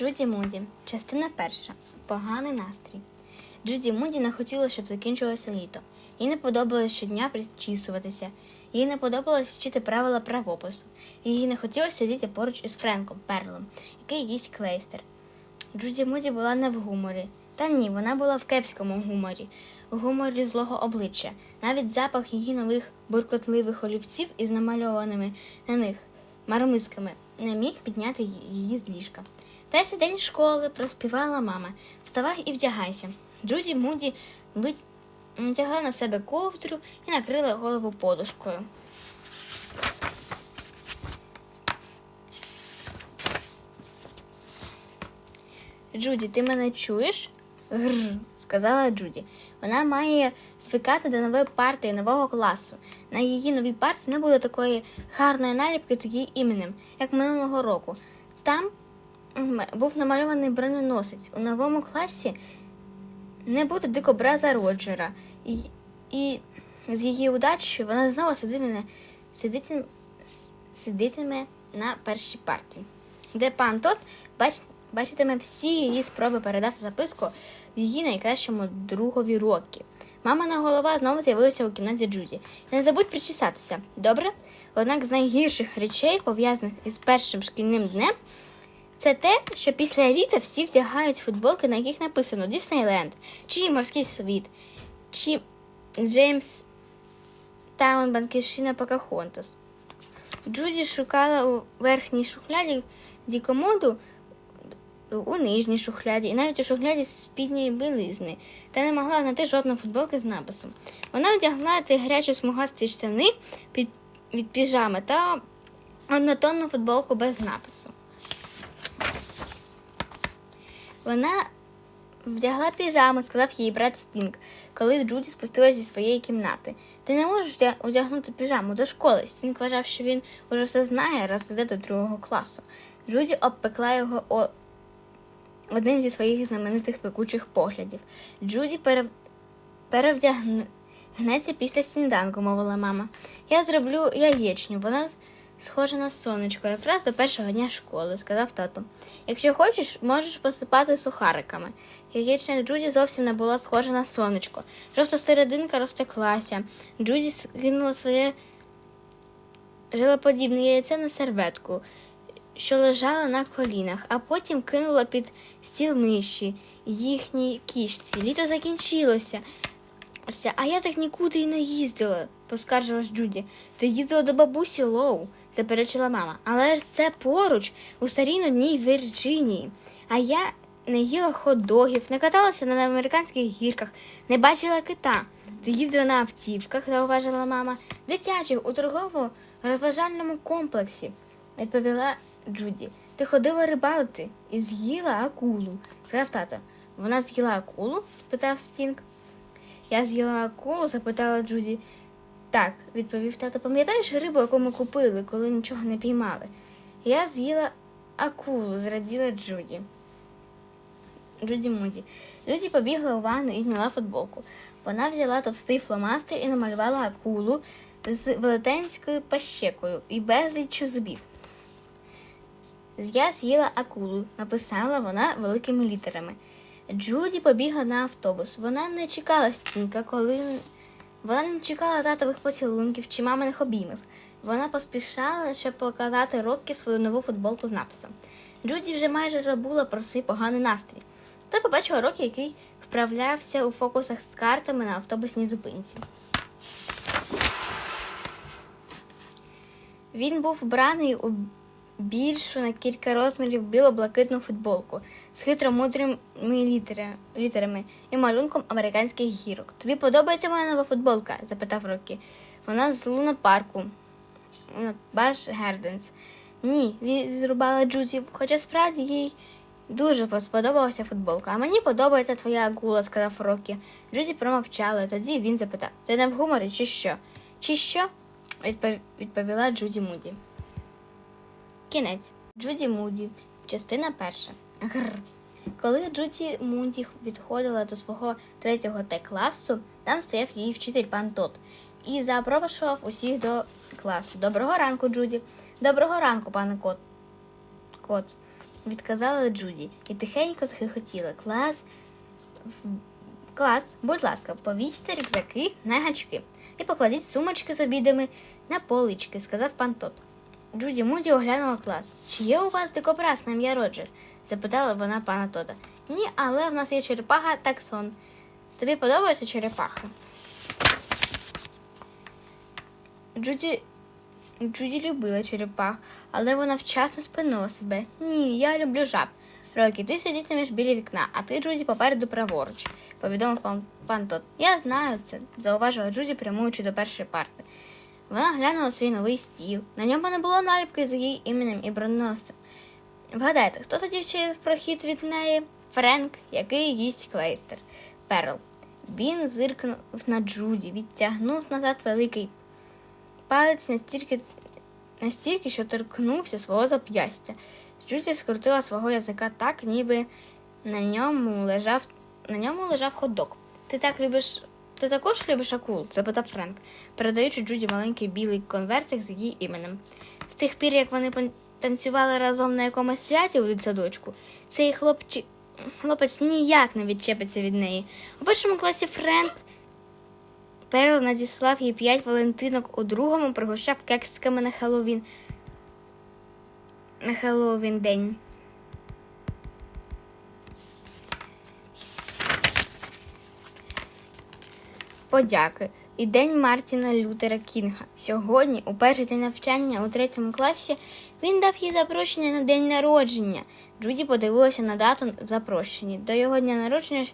Джуді Муді, частина перша. Поганий настрій. Джуді Муді не хотіла, щоб закінчилося літо. Їй не подобалось щодня причісуватися. Їй не подобалось вчити правила правопису. Їй не хотілося сидіти поруч із Френком Перлом, який їсть клейстер. Джуді Муді була не в гуморі. Та ні, вона була в кепському гуморі, у гуморі злого обличчя. Навіть запах її нових буркотливих олівців із намальованими на них мармисками не міг підняти її з ліжка. Перший день школи проспівала мама. Вставай і вдягайся. Джуді Муді вит- натягла на себе ковдру і накрила голову подушкою. Джуді, ти мене чуєш? Гр, сказала Джуді. Вона має звикати до нової партії, нового класу. На її новій партії не буде такої гарної наліпки з її іменем, як минулого року. Там був намальований броненосець. У новому класі не буде дикобраза Роджера. І, і з її удачею вона знову сидитиме, сидитиме, сидитиме на першій парті, де пан Тот бач, бачитиме всі її спроби передати записку її найкращому другові Рокі. Мамина голова знову з'явилася у кімнаті Джуді. Не забудь причесатися, добре? Однак з найгірших речей, пов'язаних із першим шкільним днем, це те, що після літа всі вдягають футболки, на яких написано Діснейленд, чи Морський світ, чи Джеймс Таун Банківщина Покахонтас. Джуді шукала у верхній шухляді комоду, у нижній шухляді і навіть у шухляді спідньої білизни, та не могла знайти жодної футболки з написом. Вона одягла ті смугасті штани під, від піжами та однотонну футболку без напису. Вона вдягла піжаму, сказав їй брат Стінг, коли Джуді спустилася зі своєї кімнати. Ти не можеш одягнути піжаму до школи. Стінг вважав, що він уже все знає, раз іде до другого класу. Джуді обпекла його. Одним зі своїх знаменитих пекучих поглядів. Джуді пере... перевдягнеться після сніданку, мовила мама. Я зроблю яєчню, вона схожа на сонечко, якраз до першого дня школи, сказав тато. Якщо хочеш, можеш посипати сухариками. Яєчня Джуді зовсім не була схожа на сонечко. Жовта серединка розтеклася. Джуді скинула своє жилоподібне яйце на серветку, що лежала на колінах, а потім кинула під стіл миші їхній кішці. Літо закінчилося. А я так нікуди і не їздила, поскаржилась Джуді. Ти їздила до бабусі Лоу, заперечила мама. Але ж це поруч, у старій нудній Вірджинії. А я не їла хот-догів, не каталася на американських гірках, не бачила кита. Ти їздила на автівках, зауважила мама, дитячих у торгово-розважальному комплексі, відповіла Джуді. Ти ходила рибалити і з'їла акулу, сказав тато. Вона з'їла акулу? спитав Стінг. Я з'їла акулу? запитала Джуді. Так, відповів тато. Пам'ятаєш рибу, яку ми купили, коли нічого не піймали? Я з'їла акулу, зраділа Джуді. Джуді Муді. Джуді побігла у ванну і зняла футболку. Вона взяла товстий фломастер і намалювала акулу з велетенською пащекою і безліччю зубів. Я з'їла акулу, написала вона великими літерами. Джуді побігла на автобус. Вона не чекала стінка, коли вона не чекала татових поцілунків чи маминих обіймів. Вона поспішала, щоб показати Роккі свою нову футболку з написом. Джуді вже майже забула про свій поганий настрій. Та побачила Рокі, який вправлявся у фокусах з картами на автобусній зупинці. Він був вбраний у більшу на кілька розмірів біло-блакитну футболку з хитромудрими літера- літерами і малюнком американських гірок. Тобі подобається моя нова футболка? запитав Рокі. Вона з Луна парку. Баш Герденс. Ні, відрубала Джуді, хоча справді їй дуже сподобалася футболка. А мені подобається твоя агула, сказав Рокі. Джуді промовчала, тоді він запитав: Ти не в гуморі, чи що? Чи що? Відповіла Джуді Муді. Кінець. Джуді Муді. Частина перша. Гр. Коли Джуді Муді відходила до свого третього Т-класу, там стояв її вчитель пан Тот і запрошував усіх до класу. Доброго ранку, Джуді. Доброго ранку, пане Кот. Кот. відказала Джуді і тихенько захихотіла. Клас, клас, будь ласка, повісьте рюкзаки на гачки і покладіть сумочки з обідами на полички, сказав пан Тот. Джуді Муді оглянула клас. Чи є у вас дикобраз на ім'я Роджер? запитала вона пана Тода. Ні, але в нас є черепаха таксон. Тобі подобаються черепахи? Джуді, Джуді любила черепах, але вона вчасно спинила себе. Ні, я люблю жаб. Рокі, ти сидітимеш біля вікна, а ти, Джуді, попереду праворуч, повідомив пан, пан Тот. Я знаю це, зауважила Джуді, прямуючи до першої парти. Вона глянула свій новий стіл. На ньому не було наліпки з її іменем і броненосцем. Вгадайте, хто сидів через прохід від неї? Френк, який їсть клейстер. Перл. Він зиркнув на Джуді, відтягнув назад великий палець настільки, настільки, що торкнувся свого зап'ястя. Джуді скрутила свого язика так, ніби на ньому лежав на ньому лежав ходок. Ти так любиш. Ти також любиш акул? запитав Френк, передаючи Джуді маленький білий конвертик з її іменем. З тих пір, як вони танцювали разом на якомусь святі у дитсадочку, цей хлопчик, хлопець ніяк не відчепиться від неї. У першому класі Френк Перл надіслав їй п'ять валентинок, у другому пригощав кексиками на Хеллоуін. На Хеллоуін день. Подяки. І день Мартіна Лютера Кінга. Сьогодні, у перший день навчання у третьому класі, він дав їй запрошення на день народження. Джуді подивилася на дату в запрошенні. До його дня народження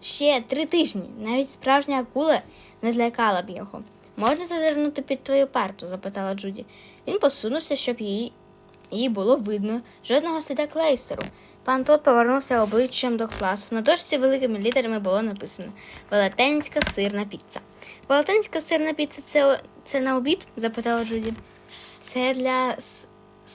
ще три тижні. Навіть справжня акула не злякала б його. Можна зазирнути під твою парту? запитала Джуді. Він посунувся, щоб її, її було видно. Жодного сліда клейстеру. Пан Тот повернувся обличчям до класу. На дошці великими літерами було написано Велетенська сирна піца. Велетенська сирна піца це, це на обід? запитала Джуді. Це для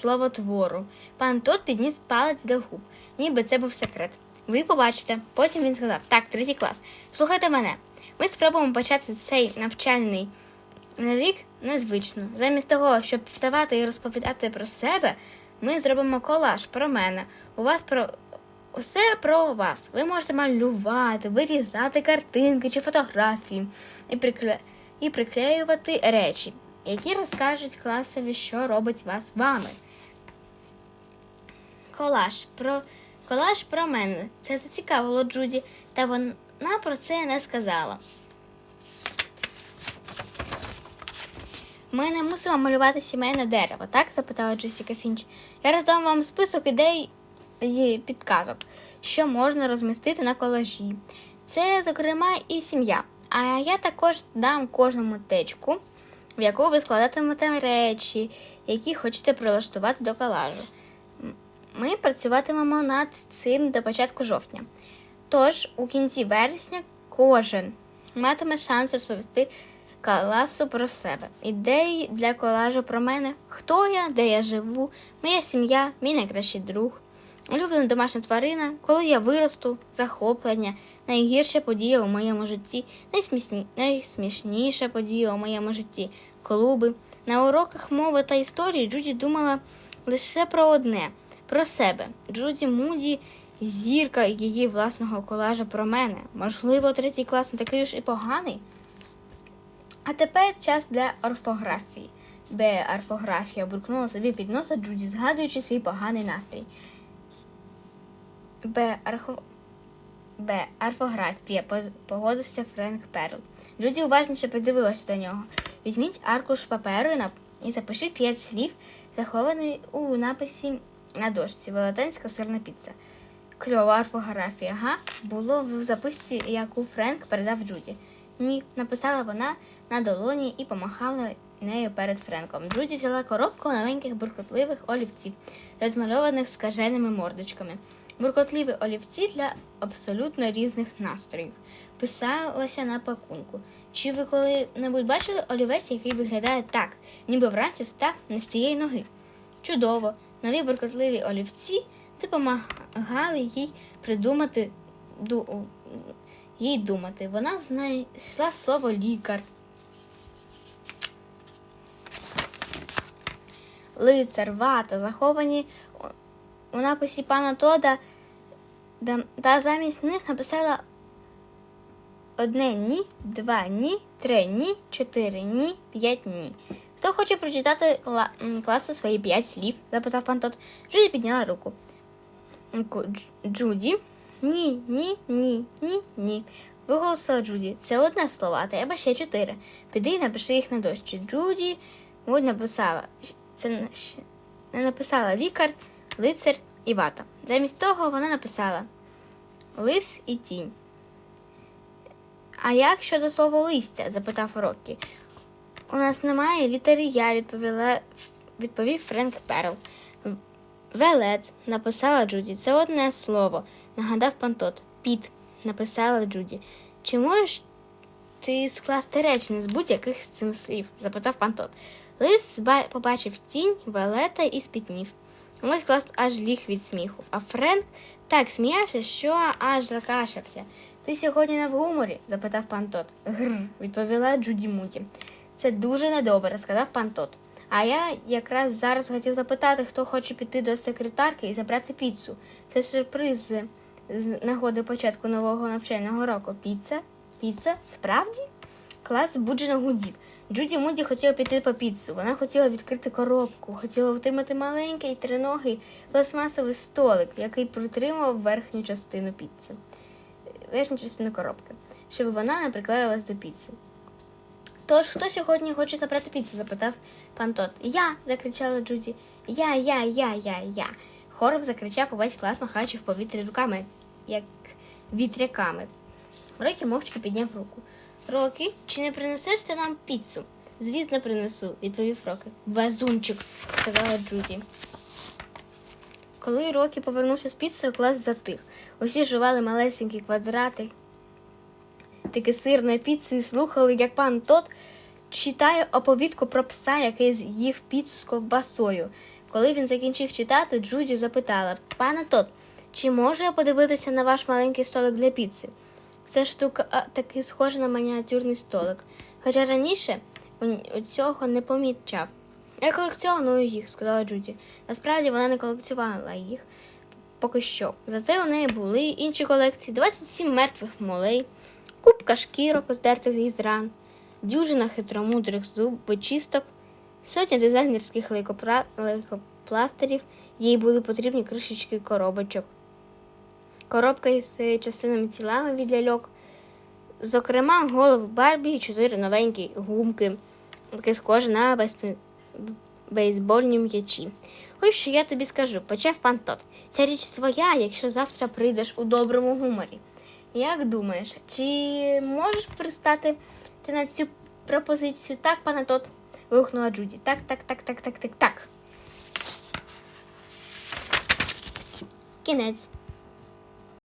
словотвору. Пан Тот підніс палець до губ, ніби це був секрет. Ви побачите. Потім він сказав: Так, третій клас. Слухайте мене. Ми спробуємо почати цей навчальний рік незвично. Замість того, щоб вставати і розповідати про себе, ми зробимо колаж про мене. У вас про усе про вас. Ви можете малювати, вирізати картинки чи фотографії і, прикле... і приклеювати речі, які розкажуть класові, що робить вас вами. Колаж про колаж про мене. Це зацікавило Джуді, та вона про це не сказала. Ми не мусимо малювати сімейне дерево, так? запитала Джесіка Фінч. Я роздам вам список ідей і підказок, що можна розмістити на колажі. Це, зокрема, і сім'я. А я також дам кожному течку, в яку ви складатимете речі, які хочете прилаштувати до колажу. Ми працюватимемо над цим до початку жовтня. Тож у кінці вересня кожен матиме шанс розповісти класу про себе. Ідеї для колажу про мене, хто я, де я живу, моя сім'я, мій найкращий друг, улюблена домашня тварина, коли я виросту, захоплення, найгірша подія у моєму житті, найсмісні... найсмішніша подія у моєму житті, клуби. На уроках мови та історії Джуді думала лише про одне про себе. Джуді Муді зірка її власного колажа про мене. Можливо, третій клас не такий ж і поганий. А тепер час для орфографії. Б. Орфографія буркнула собі під носа Джуді, згадуючи свій поганий настрій. Б. Архо... Б. Орфографія. Погодився Френк Перл. Джуді уважніше придивилася до нього. Візьміть аркуш паперу і, нап... і запишіть п'ять слів, захований у написі на дошці. Велетенська сирна піца. Кльова орфографія, га? Було в записці, яку Френк передав Джуді. Ні, написала вона на долоні і помахала нею перед Френком. Джуді взяла коробку новеньких буркотливих олівців, розмальованих скаженими мордочками. Буркотливі олівці для абсолютно різних настроїв. Писалася на пакунку. Чи ви коли-небудь бачили олівець, який виглядає так, ніби вранці став не з тієї ноги? Чудово! Нові буркотливі олівці допомагали їй придумати ду, їй думати. Вона знайшла слово лікар. Лицар, вата, заховані у написі пана Тода та замість них написала одне ні, два ні, три ні, чотири ні, п'ять ні. Хто хоче прочитати класу свої п'ять слів? запитав пан Тод. Джуді підняла руку. Джуді. Ні, ні, ні, ні, ні. Виголосила Джуді. Це одне слово, а треба ще чотири. Піди і напиши їх на дощі. Джуді муть написала. Це не написала лікар, лицар і вата. Замість того вона написала лис і тінь. А як щодо слова листя? запитав Рокі. У нас немає літери Я, відповіла, відповів Френк Перл. Велет, написала Джуді. Це одне слово, нагадав пан Тот. Піт, написала Джуді. Чи можеш ти скласти речення з будь-яких з цих слів? запитав пан Тот. Лис побачив тінь, велета і спітнів. Ось клас аж ліг від сміху. А Френк так сміявся, що аж закашлявся. Ти сьогодні не в гуморі? запитав пан Тот. Гр, відповіла Джуді Муді. Це дуже недобре, сказав пан Тот. А я якраз зараз хотів запитати, хто хоче піти до секретарки і забрати піцу. Це сюрприз з нагоди початку нового навчального року. Піца? Піца? Справді? Клас збуджено гудів. Джуді Муді хотіла піти по піцу. Вона хотіла відкрити коробку, хотіла отримати маленький триногий пластмасовий столик, який притримував верхню частину піци, верхню частину коробки, щоб вона не приклеїлась до піци. Тож, хто сьогодні хоче забрати піцу? запитав пан Тот. Я. закричала Джуді. Я, я, я, я, я. Хором закричав увесь клас, махаючи в повітрі руками, як вітряками. Рокі мовчки підняв руку. Рокі, чи не принесеш ти нам піцу? Звісно, принесу, відповів Рокі. Везунчик, сказала Джуді. Коли Рокі повернувся з піцею, клас затих. Усі жували малесенькі квадрати таки сирної піци і слухали, як пан Тот читає оповідку про пса, який з'їв піцу з ковбасою. Коли він закінчив читати, Джуді запитала пане Тот, чи можу я подивитися на ваш маленький столик для піци? Ця штука таки схожа на мініатюрний столик. Хоча раніше у, цього не помічав. Я колекціоную їх, сказала Джуді. Насправді вона не колекціонувала їх поки що. Зате у неї були інші колекції: 27 мертвих молей, купка шкірок, здертих із ран, дюжина хитромудрих зубочисток, сотня дизайнерських лейкопра... лейкопластирів, їй були потрібні кришечки коробочок. Коробка із е, частинами тілами від ляльок, зокрема, голови Барбі і чотири новенькі гумки, які схожі на безпі- бейсбольні м'ячі. Ось що я тобі скажу, почав пан Тот. Ця річ твоя, якщо завтра прийдеш у доброму гуморі. Як думаєш, чи можеш пристати ти на цю пропозицію? Так, пане Тот, вигукнула Джуді. Так, так, так, так, так, так, так. Кінець.